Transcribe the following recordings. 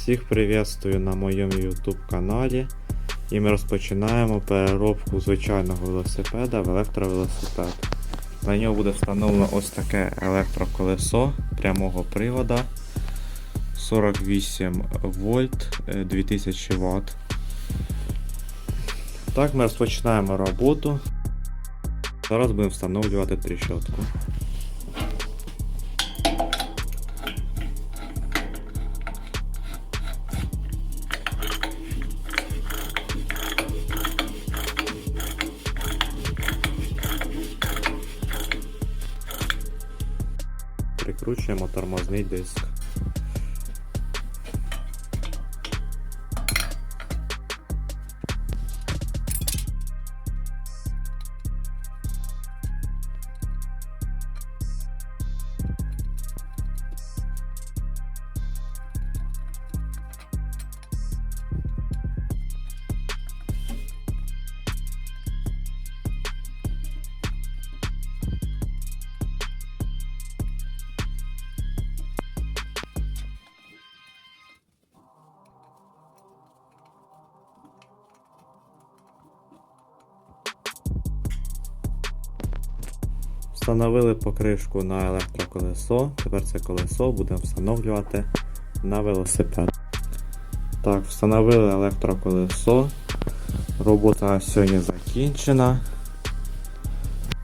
Всіх приветствую на моєму YouTube каналі. І ми розпочинаємо переробку звичайного велосипеда в електровелосипед. На нього буде встановлено ось таке електроколесо прямого привода 48 вольт е, 2000 Вт. Так, ми розпочинаємо роботу. Зараз будемо встановлювати тріщотку. Прикручуємо тормозний диск. Встановили покришку на електроколесо. Тепер це колесо будемо встановлювати на велосипед. Так, встановили електроколесо. Робота сьогодні закінчена.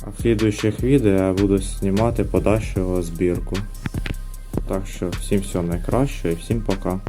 А в слідуючих відео я буду знімати подальшу збірку. Так що всім всього найкращого і всім пока.